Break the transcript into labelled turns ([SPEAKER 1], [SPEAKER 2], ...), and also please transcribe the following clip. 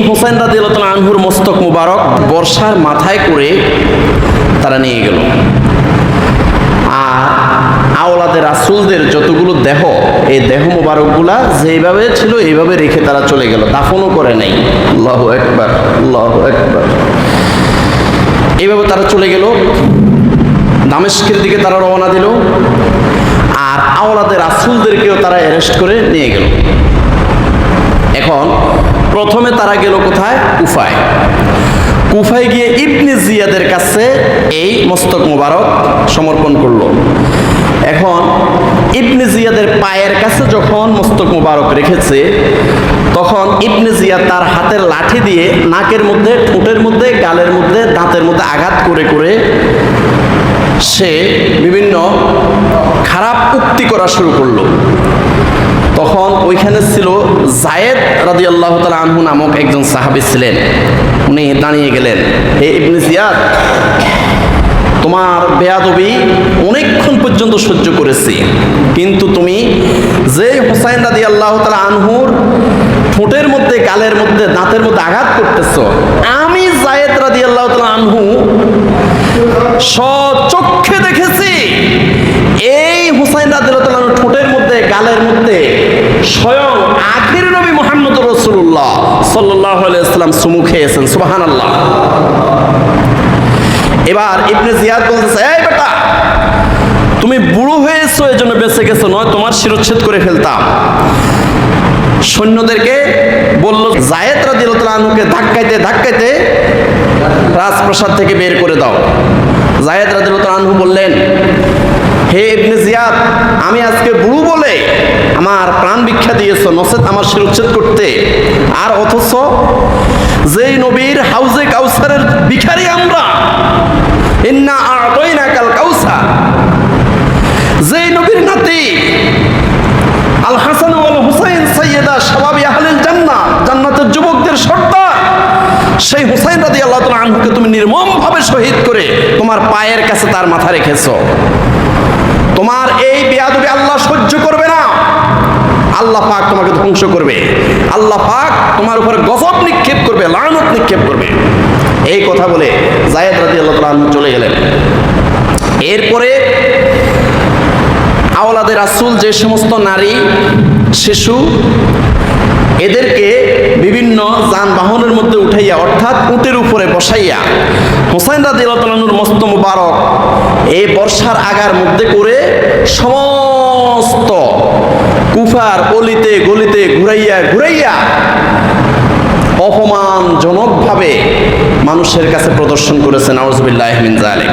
[SPEAKER 1] হোসেন রাজি আনহুর মস্তক মুবারক বর্ষার মাথায় করে তারা নিয়ে গেল। আর আওলাদের রাসুলদের যতগুলো দেহ, এই দেহ মোবারকগুলা যেভাবে ছিল এইভাবে রেখে তারা চলে গেল। দাফনও করে নাই। আল্লাহ একবার আল্লাহ একবার এইভাবে তারা চলে গেল। দামেস্কের দিকে তারা রওনা দিল। আর আওলাদের রাসুলদেরকেও তারা অ্যারেস্ট করে নিয়ে গেল। এখন প্রথমে তারা গেল কোথায়? কুফায়। কুফায় গিয়ে ইবনে জিয়াদের কাছে এই মস্তক মোবারক সমর্পণ করল। এখন ইবনে জিয়াদের পায়ের কাছে যখন মস্তক মোবারক রেখেছে, তখন ইবনে জিয়া তার হাতের লাঠি দিয়ে নাকের মধ্যে, ঠোঁটের মধ্যে, গালের মধ্যে, দাঁতের মধ্যে আঘাত করে করে সে বিভিন্ন খারাপ উক্তি করা শুরু করল। তখন ওইখানে ছিল জায়েদ রাজি আল্লাহ তালা আনহু নামক একজন সাহাবি ছিলেন। উনি দাঁড়িয়ে গেলেন, হে ইবনে জিয়াদ, তোমার বেয়াদবি অনেকক্ষণ পর্যন্ত সহ্য করেছি, কিন্তু তুমি যে হুসাইন রাজি আল্লাহ তালা আনহুর ঠোঁটের মধ্যে, গালের মধ্যে, দাঁতের মধ্যে আঘাত করতেছ, আমি জায়েদ রাজি আল্লাহ তালা আনহু সচক্ষে দেখেছি এই হুসাইন রাদিয়াল্লাহু ঠোঁটের মধ্যে গালের মধ্যে স্বয়ং আখির নবী মোহাম্মদ রসুল্লাহ সাল্লাহ আলাইসাল্লাম সুমু খেয়েছেন আল্লাহ এবার ইবনে জিয়াদ বলতেছে, এই বেটা, তুমি বুড়ো হয়েছো এই জন্য বেঁচে গেছো, নয় তোমার শিরচ্ছেদ করে ফেলতাম। সৈন্যদেরকে বলল, জায়েদ আনহুকে ধাক্কাইতে ধাক্কাইতে রাজপ্রাসাদ থেকে বের করে দাও। জায়েদ আনহু বললেন, হে ইবনে জিয়াদ, আমি আজকে বুড়ো বলে আমার প্রাণ ভিক্ষা দিয়েছ নসেদ আমার শিরচ্ছেদ করতে। আর অথচ যেই নবীর হাউজে কাউসারের ভিখারি আমরা, ইন্না কাল কাউসা যেই নবীর নাতি, আল হাসান ওয়াল হুসাইন জান্নাতের যুবকদের সর্দার, সেই হুসাইন আল্লাহ তাআলা আনহুকে তুমি নির্মমভাবে শহীদ করে তোমার পায়ের কাছে তার মাথা রেখেছো। তোমার এই বেয়াদবি আল্লাহ সহ্য করবে না আল্লাহ পাক তোমাকে ধ্বংস করবে। আল্লাহ পাক তোমার উপরে গজব নিক্ষেপ করবে, লানত নিক্ষেপ করবে। এই কথা বলে জায়েদ রাজি আল্লাহ চলে গেলেন। এরপরে আওলাদের রাসূল যে সমস্ত নারী, শিশু, এদেরকে বিভিন্ন যানবাহনের মধ্যে উঠাইয়া, অর্থাৎ উটের উপরে বসাইয়া, হোসাইন রাদিয়াল্লাহুর মস্ত মুবারক, এই বর্ষার আগার মধ্যে করে সমস্ত কুফার অলিতে গলিতে ঘুরাইয়া ঘুরাইয়া অপমানজনকভাবে মানুষের কাছে প্রদর্শন করেছেন আউজবিল্লাহ মিন জালিক